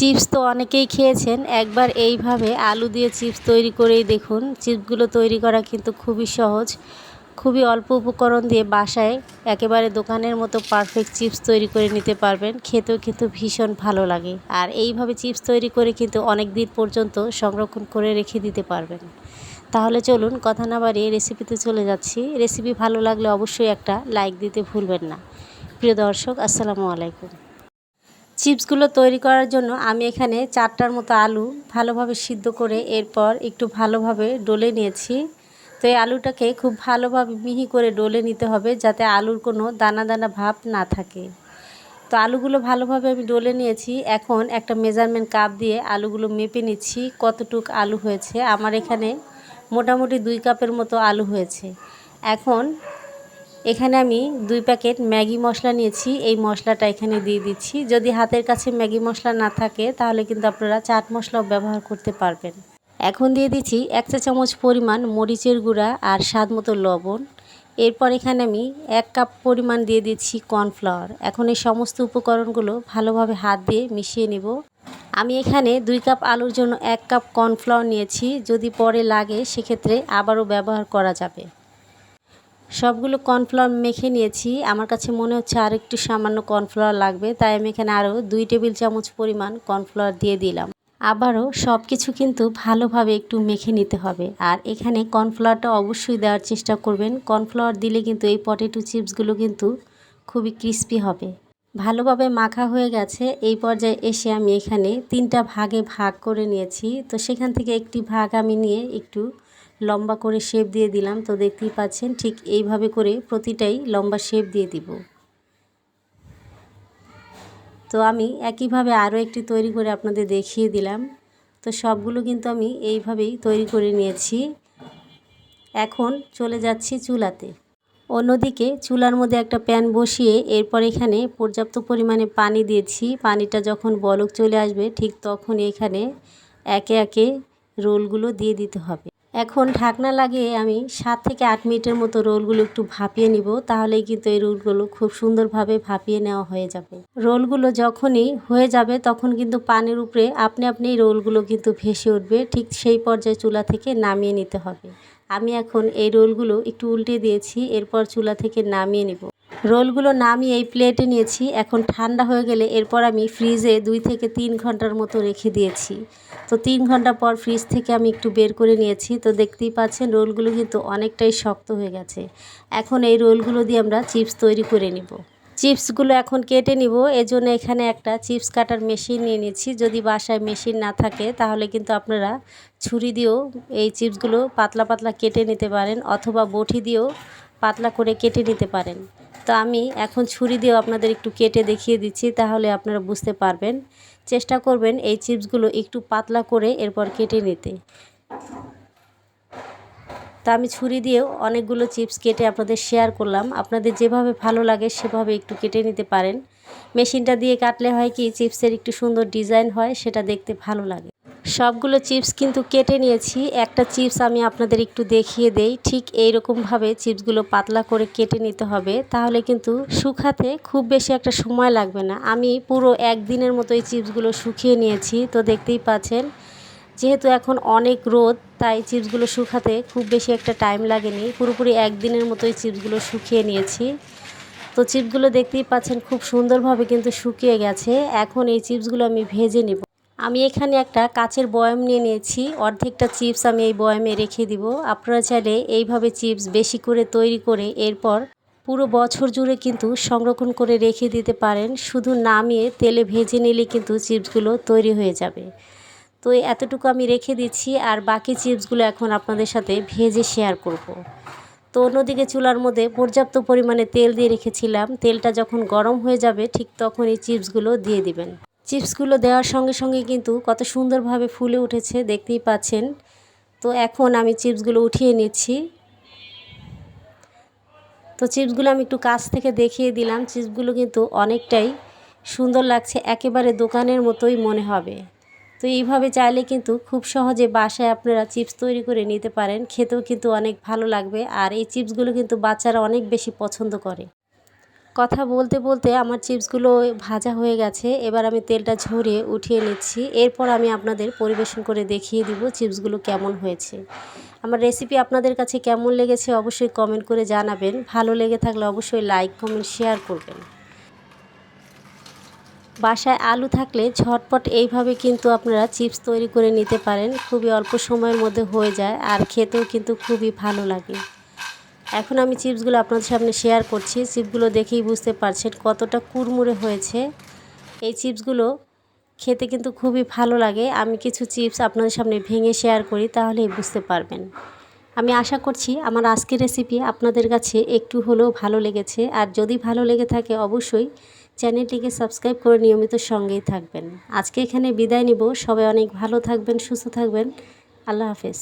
Chips তো অনেকেই খেয়েছেন। একবার এইভাবে আলু দিয়ে চিপস তৈরি করেই দেখুন। চিপসগুলো তৈরি করা কিন্তু খুবই সহজ। খুবই অল্প উপকরণ দিয়ে বাসায় একেবারে দোকানের মতো পারফেক্ট চিপস তৈরি করে নিতে পারবেন। খেতেও কিন্তু ভীষণ ভালো লাগে। আর এইভাবে চিপস তৈরি করে কিন্তু অনেক দিন পর্যন্ত সংরক্ষণ করে রেখে দিতে পারবেন। তাহলে চলুন কথা না বাড়িয়ে রেসিপিতে চলে যাচ্ছি। রেসিপি ভালো লাগলে অবশ্যই একটা লাইক দিতে ভুলবেন না। প্রিয় দর্শক, আসসালামু আলাইকুম। চিপসগুলো তৈরি করার জন্য আমি এখানে চারটার মতো আলু ভালোভাবে সিদ্ধ করে এরপর একটু ভালোভাবে ডলে নিয়েছি। তো এই আলুটাকে খুব ভালোভাবে মিহি করে ডলে নিতে হবে যাতে আলুর কোনো দানা দানা ভাব না থাকে। তো আলুগুলো ভালোভাবে আমি ডলে নিয়েছি। এখন একটা মেজারমেন্ট কাপ দিয়ে আলুগুলো মেপে নিচ্ছি কতটুক আলু হয়েছে। আমার এখানে মোটামুটি দুই কাপের মতো আলু হয়েছে। এখন এখানে আমি দুই প্যাকেট ম্যাগি মশলা নিয়েছি। এই মশলাটা এখানে দিয়ে দিচ্ছি। যদি হাতের কাছে ম্যাগি মশলা না থাকে, তাহলে কিন্তু আপনারা চাট মশলাও ব্যবহার করতে পারবেন। এখন দিয়ে দিচ্ছি এক চা চামচ পরিমাণ মরিচের গুঁড়া আর স্বাদ মতো লবণ। এরপর এখানে আমি এক কাপ পরিমাণ দিয়ে দিচ্ছি কর্নফ্লাওয়ার। এখন এই সমস্ত উপকরণগুলো ভালোভাবে হাত দিয়ে মিশিয়ে নেব। আমি এখানে দুই কাপ আলুর জন্য এক কাপ কর্নফ্লাওয়ার নিয়েছি। যদি পরে লাগে, সেক্ষেত্রে আবারও ব্যবহার করা যাবে। সবগুলো কর্নফ্লাওয়ার মেখে নিয়েছি। আমার কাছে মনে হচ্ছে আর একটু সামান্য কর্নফ্লাওয়ার লাগবে, তাই আমি এখানে আরও দুই টেবিল চামচ পরিমাণ কর্নফ্লাওয়ার দিয়ে দিলাম। আবারও সব কিছু কিন্তু ভালোভাবে একটু মেখে নিতে হবে। আর এখানে কর্নফ্লাওয়ারটা অবশ্যই দেওয়ার চেষ্টা করবেন। কর্নফ্লাওয়ার দিলে কিন্তু এই পটেটো চিপসগুলো কিন্তু খুবই ক্রিস্পি হবে। ভালোভাবে মাখা হয়ে গেছে। এই পর্যায়ে এসে আমি এখানে তিনটা ভাগে ভাগ করে নিয়েছি। তো সেখান থেকে একটি ভাগ আমি নিয়ে একটু লম্বা করে শেপ দিয়ে দিলাম। তো দেখতেই পাচ্ছেন ঠিক এইভাবে করে প্রতিটাই লম্বা শেপ দিয়ে দিব। তো আমি একইভাবে আরও একটি তৈরি করে আপনাদের দেখিয়ে দিলাম। তো সবগুলো কিন্তু আমি এইভাবেই তৈরি করে নিয়েছি। এখন চলে যাচ্ছি চুলাতে। অন্যদিকে চুলার মধ্যে একটা প্যান বসিয়ে এরপর এখানে পর্যাপ্ত পরিমাণে পানি দিয়েছি। পানিটা যখন বলক চলে আসবে ঠিক তখন এখানে একে একে রোলগুলো দিয়ে দিতে হবে। এখন ঢাকনা লাগিয়ে আমি সাত থেকে আট মিনিটের মতো রোলগুলো একটু ভাপিয়ে নিব, তাহলেই কিন্তু এই রোলগুলো খুব সুন্দরভাবে ভাপিয়ে নেওয়া হয়ে যাবে। রোলগুলো যখনই হয়ে যাবে তখন কিন্তু পানির উপরে আপনি আপনি রোলগুলো কিন্তু ভেসে উঠবে, ঠিক সেই পর্যায়ে চুলা থেকে নামিয়ে নিতে হবে। আমি এখন এই রোলগুলো একটু উল্টে দিয়েছি, এরপর চুলা থেকে নামিয়ে নেব। রোলগুলো নামিয়ে এই প্লেটে নিয়েছি। এখন ঠান্ডা হয়ে গেলে এরপর আমি ফ্রিজে দুই থেকে তিন ঘণ্টার মতো রেখে দিয়েছি। তো তিন ঘণ্টা পর ফ্রিজ থেকে আমি একটু বের করে নিয়েছি। তো দেখতেই পাচ্ছেন, রোলগুলো কিন্তু অনেকটাই শক্ত হয়ে গেছে। এখন এই রোলগুলো দিয়ে আমরা চিপস তৈরি করে নিব। চিপসগুলো এখন কেটে নিব। এজন্য এখানে একটা চিপস কাটার মেশিন নিয়ে নিচ্ছি যদি বাসায় মেশিন না থাকে, তাহলে কিন্তু আপনারা ছুরি দিয়েও এই চিপসগুলো পাতলা পাতলা কেটে নিতে পারেন অথবা বটি দিয়েও পাতলা করে কেটে নিতে পারেন। তো আমি এখন ছুরি দিয়েও আপনাদের একটু কেটে দেখিয়ে দিচ্ছি, তাহলে আপনারা বুঝতে পারবেন। চেষ্টা করবেন এই চিপসগুলো একটু পাতলা করে এরপর কেটে নিতে। তা আমি ছুরি দিয়েও অনেকগুলো চিপস কেটে আপনাদের শেয়ার করলাম। আপনাদের যেভাবে ভালো লাগে সেভাবে একটু কেটে নিতে পারেন। মেশিনটা দিয়ে কাটলে হয় কি, চিপসের একটু সুন্দর ডিজাইন হয়, সেটা দেখতে ভালো লাগে। সবগুলো চিপস কিন্তু কেটে নিয়েছি। একটা চিপস আমি আপনাদের একটু দেখিয়ে দেই। ঠিক এই রকমভাবে চিপসগুলো পাতলা করে কেটে নিতে হবে। তাহলে কিন্তু শুকাতে খুব বেশি একটা সময় লাগবে না। আমি পুরো একদিনের মতো এই চিপসগুলো শুকিয়ে নিয়েছি। তো দেখতেই পাচ্ছেন, যেহেতু এখন অনেক রোদ, তাই চিপসগুলো শুকাতে খুব বেশি একটা টাইম লাগেনি। পুরোপুরি একদিনের মতোই চিপসগুলো শুকিয়ে নিয়েছি। তো চিপসগুলো দেখতেই পাচ্ছেন, খুব সুন্দরভাবে কিন্তু শুকিয়ে গেছে। এখন এই চিপসগুলো আমি ভেজে নেব। আমি এখানে একটা কাচের বয়াম নিয়ে নিয়েছি। অর্ধেকটা চিপস আমি এই বয়ামে রেখে দিব। আপনারা চাইলে এইভাবে চিপস বেশি করে তৈরি করে এরপর পুরো বছর জুড়ে কিন্তু সংরক্ষণ করে রেখে দিতে পারেন। শুধু নামিয়ে তেলে ভেজে নিলে কিন্তু চিপসগুলো তৈরি হয়ে যাবে। তো এতটুকু আমি রেখে দিচ্ছি। আর বাকি চিপসগুলো এখন আপনাদের সাথে ভেজে শেয়ার করব। তো অন্যদিকে চুলার মধ্যে পর্যাপ্ত পরিমাণে তেল দিয়ে রেখেছিলাম। তেলটা যখন গরম হয়ে যাবে ঠিক তখন এই চিপসগুলো দিয়ে দিবেন। চিপসগুলো দেওয়ার সঙ্গে সঙ্গে কিন্তু কত সুন্দরভাবে ফুলে উঠেছে, দেখতেই পাচ্ছেন। তো এখন আমি চিপসগুলো উঠিয়ে নিচ্ছি। তো চিপসগুলো আমি একটু কাছ থেকে দেখিয়ে দিলাম। চিপসগুলো কিন্তু অনেকটাই সুন্দর লাগছে, একেবারে দোকানের মতোই মনে হবে। তো এইভাবে চাইলে কিন্তু খুব সহজে বাসায় আপনারা চিপস তৈরি করে নিতে পারেন। খেতেও কিন্তু অনেক ভালো লাগবে। আর এই চিপসগুলো কিন্তু বাচ্চারা অনেক বেশি পছন্দ করে। কথা বলতে বলতে আমার চিপসগুলো ভাজা হয়ে গেছে। এবার আমি তেলটা ঝরিয়ে উঠিয়ে নিচ্ছি। এরপর আমি আপনাদের পরিবেশন করে দেখিয়ে দিব চিপসগুলো কেমন হয়েছে। আমার রেসিপি আপনাদের কাছে কেমন লেগেছে অবশ্যই কমেন্ট করে জানাবেন। ভালো লেগে থাকলে অবশ্যই লাইক কমেন্ট শেয়ার করবেন। বাসায় আলু থাকলে ঝটপট এইভাবে কিন্তু আপনারা চিপস তৈরি করে নিতে পারেন। খুবই অল্প সময়ের মধ্যে হয়ে যায় আর খেতেও কিন্তু খুবই ভালো লাগে। এখন আমি চিপসগুলো আপনাদের সামনে শেয়ার করছি। চিপসগুলো দেখেই বুঝতে পারছেন কতটা কুড়মুড়ে হয়েছে। এই চিপসগুলো খেতে কিন্তু খুবই ভালো লাগে। আমি কিছু চিপস আপনাদের সামনে ভেঙে শেয়ার করি, তাহলেই বুঝতে পারবেন। আমি আশা করছি আমার আজকের রেসিপি আপনাদের কাছে একটু হলেও ভালো লেগেছে। আর যদি ভালো লেগে থাকে অবশ্যই চ্যানেলটিকে সাবস্ক্রাইব করে নিয়মিত সঙ্গেই থাকবেন। আজকে এখানে বিদায় নিব। সবাই অনেক ভালো থাকবেন, সুস্থ থাকবেন। আল্লাহ হাফেজ।